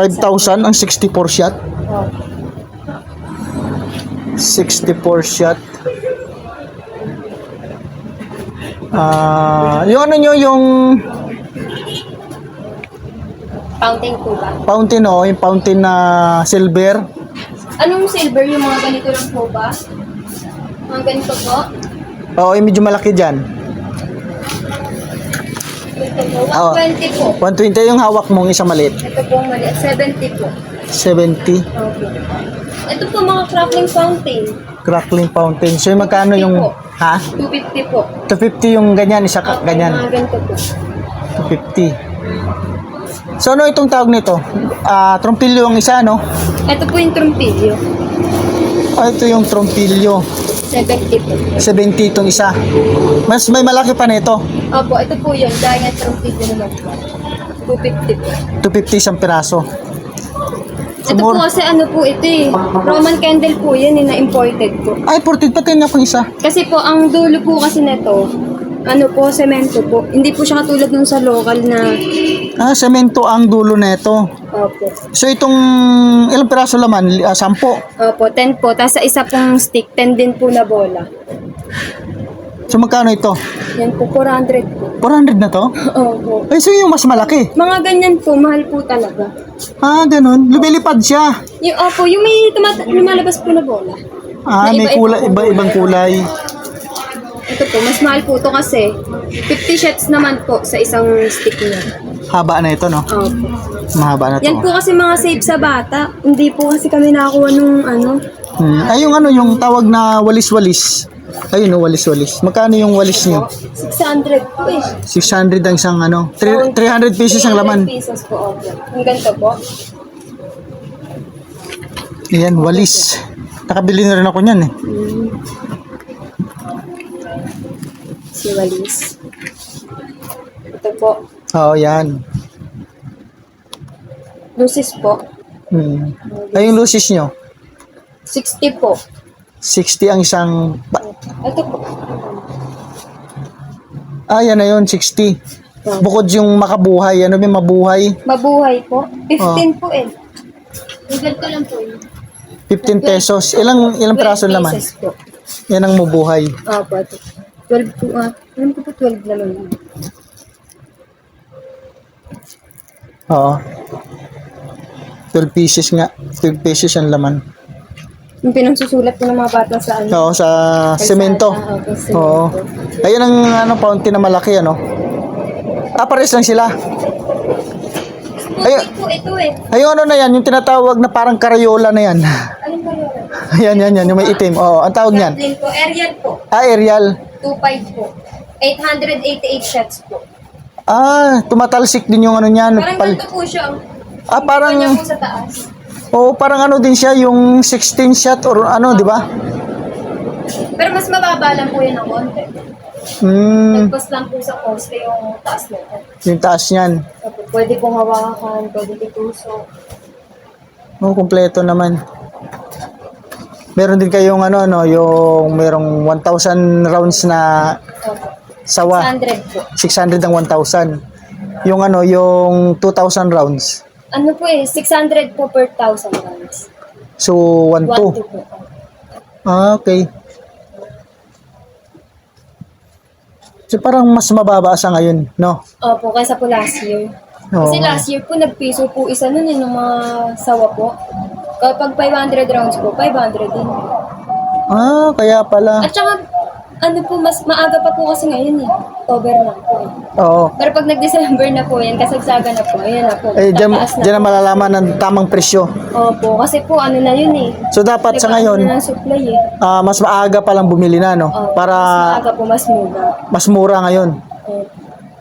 5,000 ang 64 shot. Opo. 64 shot. Ah, yung ano nyo, yung Fountain po ba? fountain oh, yung fountain na silver. Anong silver yung mga ganito lang po ba? Mga ganito po? Oo, yung medyo malaki dyan. Ito po. Oo. 120 po. 120 yung hawak mong isang maliit. Ito po maliit. 70 po. 70. Okay. Ito po mga crackling fountain. Crackling fountain. So, yung magkano yung... Ha? 250 po. 250 yung ganyan, isa ka, Okay, ganyan. Mga ganito po. 250. So, ano itong tawag nito? Ah, trompilyo ang isa, no? Ito po yung trumpilyo. Ah, ito yung trompilyo. 70 po. 70 itong isa. Mas may malaki pa nito. Opo, ito po yun. Giant trumpilyo naman po. 250 po. 250 isang piraso. Ito po More. kasi ano po ito eh. Roman candle po yan eh, na imported po. Ay, 40 pati na pang isa. Kasi po, ang dulo po kasi nito, ano po, semento po. Hindi po siya katulad nung sa local na, Ah, semento ang dulo nito. opo. So, itong ilang piraso laman? Ah, 10. Opo, 10 po. Tapos sa isa pong stick, 10 din po na bola. So, magkano ito? Yan po, 400 po. 400 na to? Opo. Ay, so yung mas malaki. Mga ganyan po, mahal po talaga. Ah, ganun. Lumilipad siya. Yung, opo, yung may tumat- lumalabas po na bola. Ah, may kulay, po iba-ibang kulay. Ito po, mas mahal po to kasi 50 shots naman po sa isang stick niya. Haba na ito, no? Opo. Mahaba na to. Yan po kasi mga safe sa bata. Hindi po kasi kami nakakuha nung ano. Hmm. Ay, yung ano, yung tawag na walis-walis. Ayun, no, walis-walis. Magkano yung walis niyo? 600 po eh. 600 ang isang ano. Three- 300 pesos ang laman. 300 pesos po, opo. Ang ganito po. Ayan, walis. Nakabili na rin ako niyan eh. Mm. Si Walis. Ito po. Oo, yan. Lucis po. Hmm. Ay, yung lucis nyo. 60 po. 60 ang isang... Ba- Ito po. ah, yan na yun, 60. Bukod yung makabuhay, ano may mabuhay, Mabuhay po. 15 po eh. Yung ganito lang po yun. 15 pesos. Ilang ilang 12 piraso naman? pieces po. Yan ang mabuhay. Opo, ito. 12 po. Ah, alam ko po 12 naman. yun. Oo. 12 pieces nga. 12 pesos ang laman. Yung pinangsusulat po ng mga bata sa ano. Oo, sa semento. Semento. Oo. Ayun ang ano, fountain na malaki, ano? Ah, pares lang sila. Ayun, Puti po ito eh. ayun ano na yan, yung tinatawag na parang karayola na yan. Anong ba yun? Ayan, yan, yan, yung may itim. Oo, ang tawag niyan. Aerial po. Ah, aerial. 2.5 po. 888 shots po. Ah, tumatalsik din yung ano niyan. Parang Pal- ganito po siya. ah, parang, po sa taas. oh, parang ano din siya, yung 16 shot or ano, di ba? Pero mas mababa lang po yan ng konti. Hmm, Nagpas lang po sa poste yung taas nito. yung taas niyan. Opo, Pwede pong hawakan, pwede itusok. Oh, kumpleto naman. Meron din kayong ano, no, yung merong 1,000 rounds na sawa. 100 po. 600 ang 1,000. Yung ano, yung 2,000 rounds. Ano po eh, 600 po per 1,000 rounds. So, 1, 1 2. po. Ah, okay. So, parang mas mababa sa ngayon, no? Opo, kaysa po last year. Oo. Kasi last year po, nagpiso po isa nun yun, ng mga sawa po. Kapag 500 rounds po, 500 din. Ah, kaya pala. At saka, ano po, mas maaga pa po kasi ngayon eh. October na po eh. Oo. Pero pag nag-December na po yan, kasagsaga na po, ayan na po. Eh, dyan, tataas na dyan na malalaman ang tamang presyo. Opo, kasi po ano na yun eh. So, dapat sa Nag-ano ngayon, na ng supply eh. ah, mas maaga pa lang bumili na, no? Opo, Para mas maaga po, mas mura. mas mura ngayon. Opo.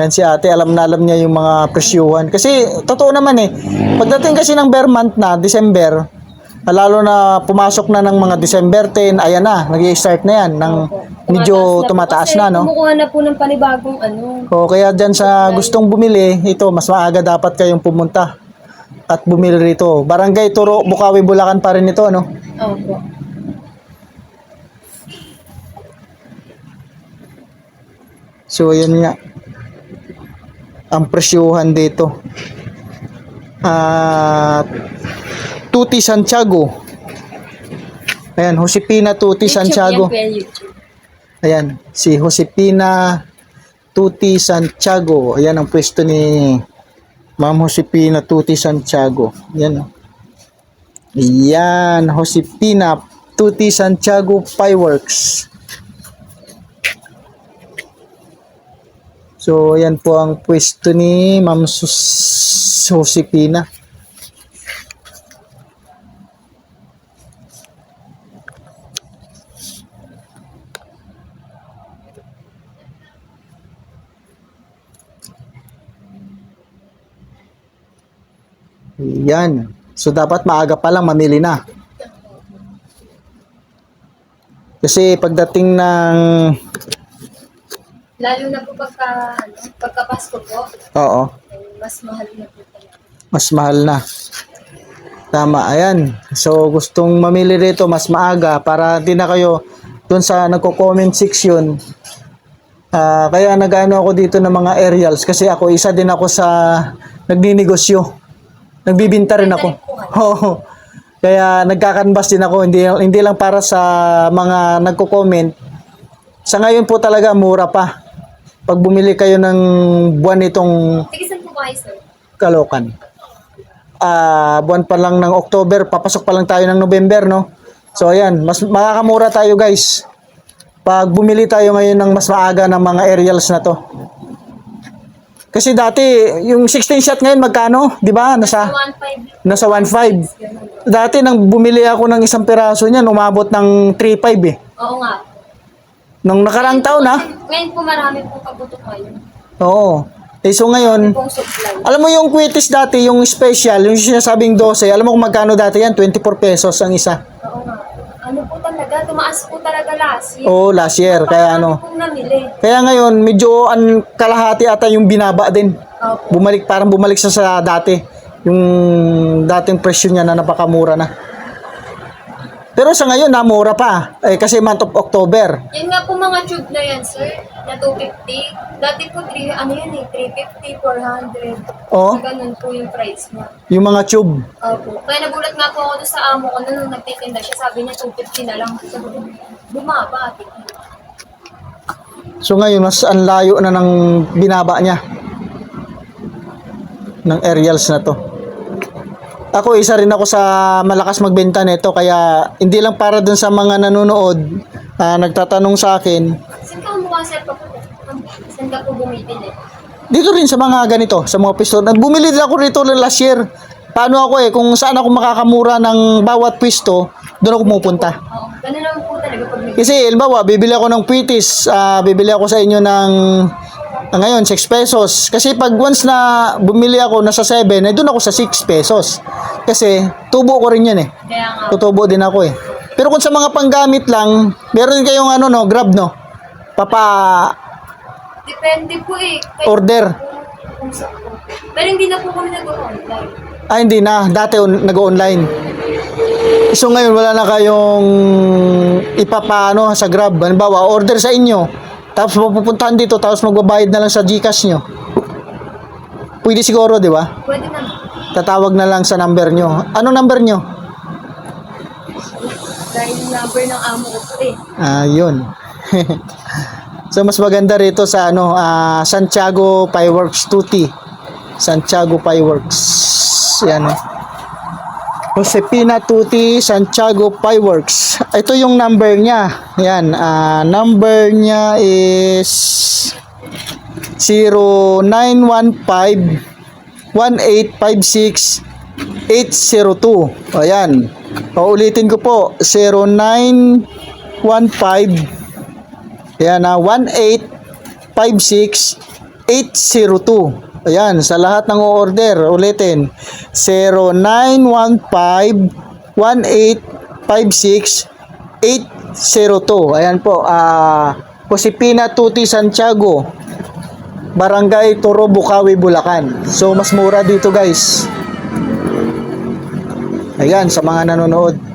Yan si ate, alam na alam niya yung mga presyuhan. Kasi, totoo naman eh, pagdating kasi ng bear month na, December, lalo na pumasok na ng mga December 10, ayan na, nag start na yan, ng medyo tumataas na, no? kumukuha na po ng panibagong ano. O kaya dyan sa gustong bumili, ito, mas maaga dapat kayong pumunta at bumili rito. Barangay Turo, Bukawi, Bulacan pa rin ito, no? Opo. So, ayan nga. Ang presyuhan dito. Ah, Tuti Santiago. Ayan, Josepina Tuti Santiago. Yan. Ayan, si Josepina Tuti Santiago. Ayan ang pwesto ni Ma'am Josepina Tuti Santiago. Ayan. oh. Ayan, Josepina Tuti Santiago Fireworks. So, ayan po ang pwesto ni Ma'am Sus- Josepina. Yan. So dapat maaga pa lang mamili na. Kasi pagdating ng Lalo na po pagka, ano, pagka Pasko po, oo, mas mahal na po talaga. mas mahal na. Tama, ayan. So gustong mamili rito mas maaga para di na kayo dun sa nagko-comment section. Ah, kaya nag-ano ako dito ng mga aerials kasi ako isa din ako sa nagninegosyo. Nagbibinta rin ako. Oo. Kaya nagkakanvas din ako hindi hindi lang para sa mga nagko-comment. Sa ngayon po talaga mura pa. Pag bumili kayo ng buwan itong Tigisan po kayo, sir. Kalokan. Ah, buwan pa lang ng October, papasok pa lang tayo ng November, no? So ayan, mas makakamura tayo, guys. Pag bumili tayo ngayon ng mas maaga ng mga aerials na to. Kasi dati, yung 16 shot ngayon magkano? 'Di ba? Nasa 1.5. nasa 1.5. Ganun. Dati nang bumili ako ng isang piraso niyan, umabot ng 3.5 eh. Oo nga. Nung nakaraang taon ha. Ngayon po marami pong kabuto kayo. Oo. Eh so ngayon, Pong supply. Alam mo yung quitis dati, yung special, yung sinasabing 12, alam mo kung magkano dati yan? 24 pesos ang isa. Oo nga. Ano po talaga, tumaas po talaga last year. Oo, last year. Kaya ano. pong namili. Kaya ngayon, medyo an kalahati ata yung binaba din. Opo. Bumalik, parang bumalik sa sa dati. Yung dating presyo niya na napakamura na. Pero sa ngayon, namura pa. Eh, kasi month of October. Yan nga po mga tube na yan, sir. Na 250. Dati po, 3, ano yan eh, 350, 400. Oo. Ganun po yung price niya. Yung mga tube. Opo. Kaya nagulat nga po ako doon sa amo ko na nung nagtitinda siya. Sabi niya 250 na lang. Sabi ko, bumaba. ate. So ngayon, mas ang layo na ng binaba niya. Ng aerials na to. Ako, isa rin ako sa malakas magbenta nito. Kaya, hindi lang para dun sa mga nanonood, ah, nagtatanong sa akin, Saan ka mukha sir? Saan ka po bumibili? dito rin sa mga ganito, sa mga pisto. Bumili din ako rito last year. Paano ako eh, kung saan ako makakamura ng bawat pisto, doon ako pumupunta. Oo. Ganun lang po talaga pag Kasi, halimbawa, bibili ako ng pitis, ah, bibili ako sa inyo ng ngayon, 6 pesos. Kasi pag once na bumili ako nasa 7, eh, doon ako sa 6 pesos. Kasi, tubo ko rin yan eh. Tutubo din ako eh. Pero kung sa mga panggamit lang, meron kayong ano no, grab no. Papa depende po eh. Order. kung. Pero hindi na po kami nag-online. Ah, hindi na. Dati on, nag-online. So ngayon wala na kayong ipapaano sa Grab. Halimbawa, order sa inyo. Tapos mapupuntahan dito, tapos magbabayad na lang sa GCash nyo. Pwede siguro, di ba? Pwede na. Tatawag na lang sa number nyo. Anong number nyo? Dahil yung number ng amo ko po eh. Ah, yun. so mas maganda rito sa ano, ah, Santiago Fireworks 2T. Santiago Fireworks. Yan. oh. Josepina Tuti Santiago Fireworks. Ito yung number niya. Yan, ah, number niya is 0915 1856 802. Ayan. Paulitin ko po. 0915 Ayan na 1856 802. Ayan, sa lahat ng order, ulitin. 0915 1856 802. Ayan po, ah Josepina Tuti Santiago. Barangay Toro, Bukawi, Bulacan. So, mas mura dito guys. Ayan, sa mga nanonood.